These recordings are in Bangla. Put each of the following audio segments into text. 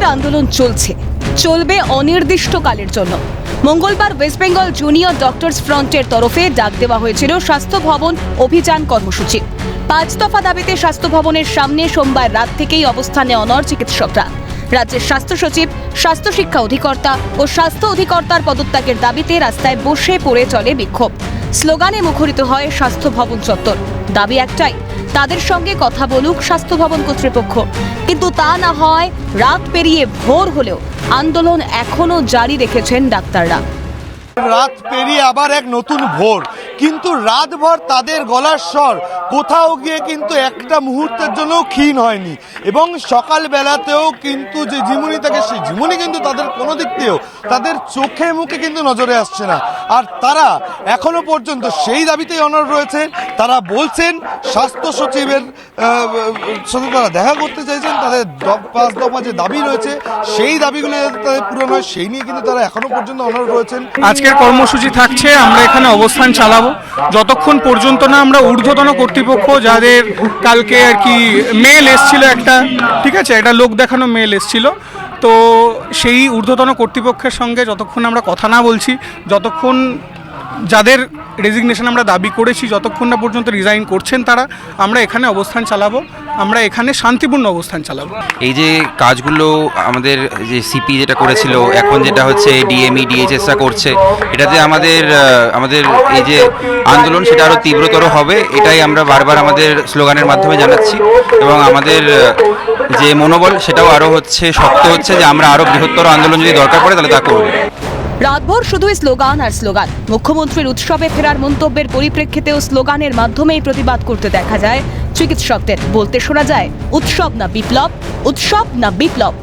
চিকিৎসকদের আন্দোলন চলছে। চলবে অনির্দিষ্টকালের জন্য। মঙ্গলবার ওয়েস্ট বেঙ্গল জুনিয়র ডক্টরস ফ্রন্টের তরফে ডাক দেওয়া হয়েছিল স্বাস্থ্য ভবন অভিযান কর্মসূচি। পাঁচ দফা দাবিতে স্বাস্থ্য ভবনের সামনে সোমবার রাত থেকেই অবস্থানে অনর চিকিৎসকরা। রাজ্যের স্বাস্থ্য সচিব, স্বাস্থ্য শিক্ষা অধিকর্তা ও স্বাস্থ্য অধিকর্তার পদত্যাগের দাবিতে রাস্তায় বসে পড়ে চলে বিক্ষোভ। স্লোগানে মুখরিত হয় স্বাস্থ্য ভবন চত্বর। দাবি একটাই, তাদের সঙ্গে কথা বলুক স্বাস্থ্য ভবন কর্তৃপক্ষ। কিন্তু তা না হয়, রাত পেরিয়ে ভোর হলেও আন্দোলন এখনও জারি রেখেছেন ডাক্তাররা। রাত পেরিয়ে আবার এক নতুন ভোর। কিন্তু রাতভর তাদের গলার স্বর। কোথাও গিয়ে কিন্তু একটা মুহূর্তের জন্য ক্ষীণ হয়নি। এবং সকালবেলাতেও কিন্তু যে ঝিমুনি থাকে, সেই ঝিমুনি কিন্তু তাদের কোনো দিক দিয়েও তাদের চোখে মুখে কিন্তু নজরে আসছে না। আর তারা এখনও পর্যন্ত সেই দাবিতেই অনর রয়েছে তারা বলছেন, স্বাস্থ্য সচিবের সাথে তারা দেখা করতে চাইছেন। তাদের পাঁচ দফা যে দাবি রয়েছে, সেই দাবিগুলো তাদের পূরণ হয়, সেই নিয়ে কিন্তু তারা এখনও পর্যন্ত অনর রয়েছেন। আজকের কর্মসূচি থাকছে, আমরা এখানে অবস্থান চালাবো। যতক্ষণ পর্যন্ত না আমরা ঊর্ধ্বতন কর্তৃপক্ষ যাদের কালকে আর কি মেল এসছিল একটা, ঠিক আছে? একটা লোক দেখানো মেল এসছিল। তো সেই ঊর্ধ্বতন কর্তৃপক্ষের সঙ্গে যতক্ষণ আমরা কথা না বলছি, যতক্ষণ যাদের রেজিগনেশন আমরা দাবি করেছি, যতক্ষণ না পর্যন্ত রিজাইন করছেন তারা, আমরা এখানে অবস্থান চালাবো, আমরা এখানে শান্তিপূর্ণ অবস্থান চালাবো। এই যে কাজগুলো আমাদের যে সিপি যেটা করেছিল, এখন যেটা হচ্ছে ডিএমই ডিএইচএসরা করছে, এটাতে আমাদের আমাদের এই যে আন্দোলন সেটা আরও তীব্রতর হবে, এটাই আমরা বারবার আমাদের স্লোগানের মাধ্যমে জানাচ্ছি। এবং আমাদের যে মনোবল সেটাও আরও হচ্ছে, শক্ত হচ্ছে যে আমরা আরও বৃহত্তর আন্দোলন যদি দরকার পড়ে তাহলে তা করব। রাতভর শুধুই স্লোগান আর স্লোগান। মুখ্যমন্ত্রীর উৎসবে ফেরার মন্তব্যের পরিপ্রেক্ষিতেও স্লোগানের মাধ্যমেই প্রতিবাদ করতে দেখা যায় চিকিৎসকদের। বলতে শোনা যায় উৎসব না বিপ্লব উৎসব না বিপ্লব।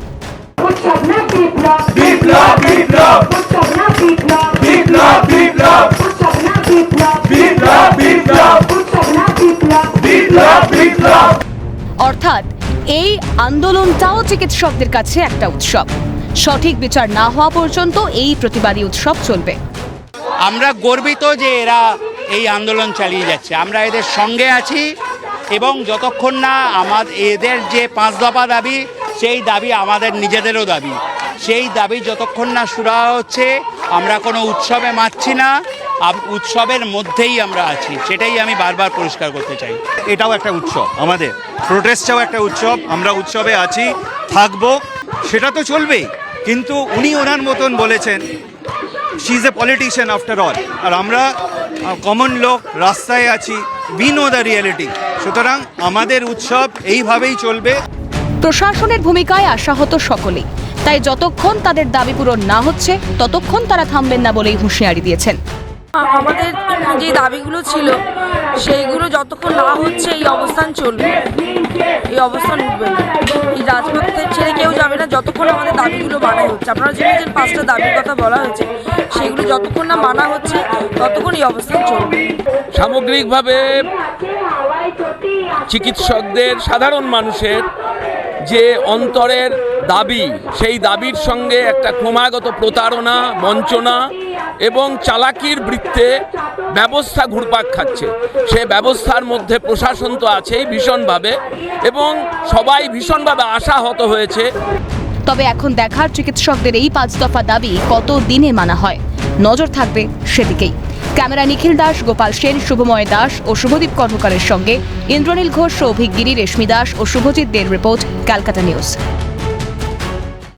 উৎসব না বিপ্লব। বিপ্লব বিপ্লব। উৎসব না বিপ্লব। বিপ্লব বিপ্লব। উৎসব না বিপ্লব। বিপ্লব বিপ্লব। উৎসব না বিপ্লব। বিপ্লব বিপ্লব। অর্থাৎ এই আন্দোলনটাও চিকিৎসকদের কাছে একটা উৎসব। সঠিক বিচার না হওয়া পর্যন্ত এই প্রতিবাদী উৎসব চলবে। আমরা গর্বিত যে এরা এই আন্দোলন চালিয়ে যাচ্ছে। আমরা এদের সঙ্গে আছি এবং যতক্ষণ না আমাদের এদের যে পাঁচ দফা দাবি সেই দাবি আমাদের নিজেদেরও দাবি। সেই দাবি যতক্ষণ না সুরা হচ্ছে আমরা কোনো উৎসবে মারছি না উৎসবের মধ্যেই আমরা আছি। সেটাই আমি বারবার পরিষ্কার করতে চাই। এটাও একটা উৎসব আমাদের। প্রোটেস্টটাও একটা উৎসব আমরা উৎসবে আছি থাকব সেটা তো চলবেই। কিন্তু উনি ওনার মতন বলেছেন she is a politician after all আর আমরা কমন লোক রাস্তায় আছি বি নো দ্য রিয়েলিটি সুতরাং আমাদের উৎসব এইভাবেই চলবে। প্রশাসনের ভূমিকায় আশাহত সকলেই। তাই যতক্ষণ তাদের দাবি পূরণ না হচ্ছে ততক্ষণ তারা থামবেন না বলেই হুঁশিয়ারি দিয়েছেন। আমাদের যে দাবিগুলো ছিল সেইগুলো যতক্ষণ না হচ্ছে এই অবস্থান চলবে। এই অবস্থান উঠবে এই রাজপথে ছেড়ে কেউ যতক্ষণ আমাদের দাবিগুলো মানা হচ্ছে, আপনারা যে পাঁচটা দাবির কথা বলা হয়েছে, সেগুলো যতক্ষণ না মানা হচ্ছে, ততক্ষণ এই অবস্থান চলবে। সামগ্রিকভাবে চিকিৎসকদের, সাধারণ মানুষের যে অন্তরের দাবি, সেই দাবির সঙ্গে একটা ক্রমাগত প্রতারণা, বঞ্চনা এবং চালাকির বৃত্তে ব্যবস্থা ঘুরপাক খাচ্ছে। সে ব্যবস্থার মধ্যে প্রশাসন তো আছেই ভীষণভাবে এবং সবাই ভীষণভাবে আশাহত হয়েছে। তবে এখন দেখার চিকিৎসকদের এই পাঁচ দফা দাবি কত দিনে মানা হয়? নজর থাকবে সেদিকেই। ক্যামেরা নিখিল দাস, গোপাল সেন, শুভময় দাস ও শুভদীপ কর্মকারের সঙ্গে। ইন্দ্রনীল ঘোষ সৌভিক গিরি, রেশমি দাস ও শুভজিৎ দের রিপোর্ট, ক্যালকাটা নিউজ।